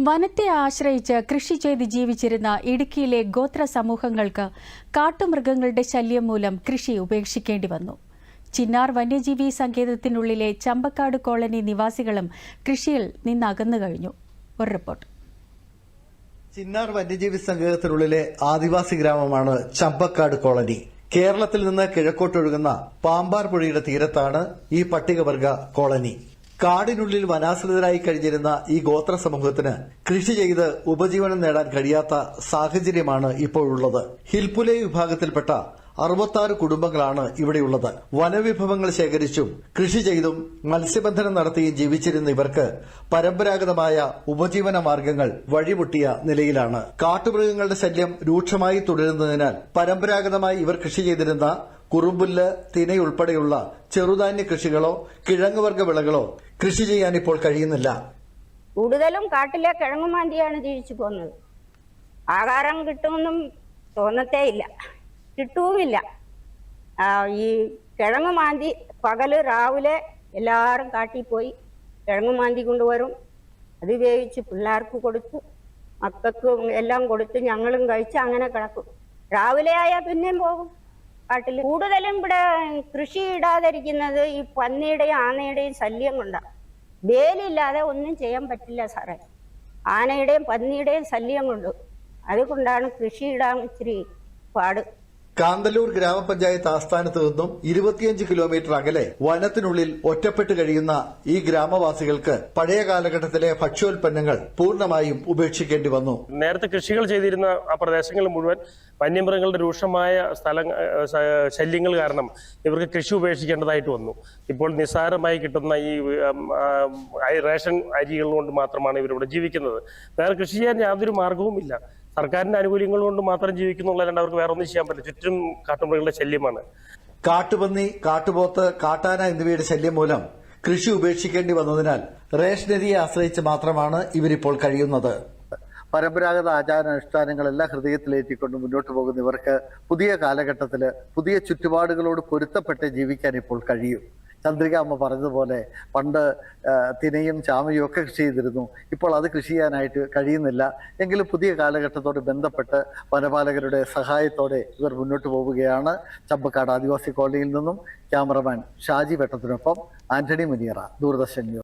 വനത്തെ ആശ്രയിച്ച് കൃഷി ചെയ്ത് ജീവിച്ചിരുന്ന ഇടുക്കിയിലെ ഗോത്ര സമൂഹങ്ങൾക്ക് കാട്ടുമൃഗങ്ങളുടെ ശല്യം മൂലം കൃഷി ഉപേക്ഷിക്കേണ്ടി വന്നു. ചിന്നാർ വന്യജീവി സങ്കേതത്തിനുള്ളിലെ ചമ്പക്കാട് കോളനി നിവാസികളും കൃഷിയിൽ നിന്നകന്നു കഴിഞ്ഞു. ഒരു റിപ്പോർട്ട്. ചിന്നാർ വന്യജീവി സങ്കേതത്തിനുള്ളിലെ ആദിവാസി ഗ്രാമമാണ് ചമ്പക്കാട് കോളനി. കേരളത്തിൽ നിന്ന് കിഴക്കോട്ടൊഴുകുന്ന പാമ്പാർ പുഴയുടെ തീരത്താണ് ഈ പട്ടികവർഗ കോളനി. കാടിനുള്ളിൽ വനാശ്രിതരായി കഴിഞ്ഞിരുന്ന ഈ ഗോത്ര സമൂഹത്തിന് കൃഷി ചെയ്ത് ഉപജീവനം നേടാൻ കഴിയാത്ത സാഹചര്യമാണ് ഇപ്പോഴുള്ളത്. ഹിൽപുലെ വിഭാഗത്തിൽപ്പെട്ട അറുപത്താറ് കുടുംബങ്ങളാണ് ഇവിടെയുള്ളത്. വനവിഭവങ്ങൾ ശേഖരിച്ചും കൃഷി ചെയ്തും മത്സ്യബന്ധനം നടത്തിയും ജീവിച്ചിരുന്ന ഇവർക്ക് പരമ്പരാഗതമായ ഉപജീവന മാർഗങ്ങൾ വഴിമുട്ടിയ നിലയിലാണ്. കാട്ടുമൃഗങ്ങളുടെ ശല്യം രൂക്ഷമായി തുടരുന്നതിനാൽ പരമ്പരാഗതമായി ഇവർ കൃഷി ചെയ്തിരുന്ന കുറുമ്പുല്ല് തിനയുൾപ്പെടെയുള്ള ചെറുധാന്യ കൃഷികളോ കിഴങ്ങുവർഗ വിളകളോ കൃഷി ചെയ്യാൻ ഇപ്പോൾ കഴിയുന്നില്ല. കൂടുതലും കാട്ടിലെ കിഴങ്ങുമാന്തിയാണ് ജീവിച്ചു പോകുന്നത്. ആഹാരം കിട്ടുമെന്നും തോന്നത്തേ ഇല്ല. കിട്ടുവുമില്ല ഈ കിഴങ്ങുമാന്തി പകൽ രാവിലെ എല്ലാവരും കാട്ടിൽ പോയി കിഴങ്ങുമാന്തി കൊണ്ടുവരും. അത് വേവിച്ച് പിള്ളേർക്ക് കൊടുത്തു മക്കൾക്കും എല്ലാം കൊടുത്ത് ഞങ്ങളും കഴിച്ച് അങ്ങനെ കിടക്കും. രാവിലെ ആയാൽ പിന്നെയും പോകും. കാട്ടിൽ കൂടുതലും ഇവിടെ കൃഷി ഇടാതിരിക്കുന്നത് ഈ പന്നിയുടെയും ആനയുടെയും ശല്യം കൊണ്ടാണ് വേലില്ലാതെ ഒന്നും ചെയ്യാൻ പറ്റില്ല സാറേ. ആനയുടെയും പന്നിയുടെയും ശല്യം കൊണ്ട്. അതുകൊണ്ടാണ് കൃഷി ഇടാൻ ഇച്ചിരി പാട്. കാന്തല്ലൂർ ഗ്രാമപഞ്ചായത്ത് ആസ്ഥാനത്ത് നിന്നും ഇരുപത്തിയഞ്ച് കിലോമീറ്റർ അകലെ വനത്തിനുള്ളിൽ ഒറ്റപ്പെട്ട് കഴിയുന്ന ഈ ഗ്രാമവാസികൾക്ക് പഴയ കാലഘട്ടത്തിലെ ഭക്ഷ്യോൽപ്പന്നങ്ങൾ പൂർണമായും ഉപേക്ഷിക്കേണ്ടി വന്നു. നേരത്തെ കൃഷികൾ ചെയ്തിരുന്ന ആ പ്രദേശങ്ങൾ മുഴുവൻ വന്യമൃഗങ്ങളുടെ രൂക്ഷമായ സ്ഥല ശല്യങ്ങൾ കാരണം ഇവർക്ക് കൃഷി ഉപേക്ഷിക്കേണ്ടതായിട്ട് വന്നു. ഇപ്പോൾ നിസ്സാരമായി കിട്ടുന്ന ഈ റേഷൻ അരികൾ കൊണ്ട് മാത്രമാണ് ഇവരിവിടെ ജീവിക്കുന്നത്. വേറെ കൃഷി ചെയ്യാൻ യാതൊരു മാർഗവുമില്ല. സർക്കാരിന്റെ ആനുകൂല്യങ്ങൾ കൊണ്ട് മാത്രം ജീവിക്കുന്നുള്ളതല്ലാണ്ട് അവർക്ക് വേറെ ഒന്നും ചെയ്യാൻ പറ്റില്ല. ചുറ്റും കാട്ടുമൃഗങ്ങളുടെ ശല്യമാണ്. കാട്ടുപന്നി കാട്ടുപോത്ത് കാട്ടാന എന്നിവയുടെ ശല്യം മൂലം കൃഷി ഉപേക്ഷിക്കേണ്ടി വന്നതിനാൽ റേഷനരിയെ ആശ്രയിച്ച് മാത്രമാണ് ഇവരിപ്പോൾ കഴിയുന്നത്. പരമ്പരാഗത ആചാരാനുഷ്ഠാനങ്ങളെല്ലാം ഹൃദയത്തിലേറ്റിക്കൊണ്ട് മുന്നോട്ട് പോകുന്ന ഇവർക്ക് പുതിയ കാലഘട്ടത്തിൽ പുതിയ ചുറ്റുപാടുകളോട് പൊരുത്തപ്പെട്ട് ജീവിക്കാൻ ഇപ്പോൾ കഴിയും. ചന്ദ്രിക അമ്മ പറഞ്ഞതുപോലെ പണ്ട് തിനയും ചാമയും ഒക്കെ കൃഷി ചെയ്തിരുന്നു. ഇപ്പോൾ അത് കൃഷി ചെയ്യാനായിട്ട് കഴിയുന്നില്ല. എങ്കിലും പുതിയ കാലഘട്ടത്തോട് ബന്ധപ്പെട്ട് വനപാലകരുടെ സഹായത്തോടെ ഇവർ മുന്നോട്ട് പോവുകയാണ് ചമ്പക്കാട് ആദിവാസി കോളനിയിൽ നിന്നും ക്യാമറമാൻ ഷാജി വെട്ടത്തിനൊപ്പം ആന്റണി മുനിയറ. ദൂരദർശൻ ന്യൂസ്.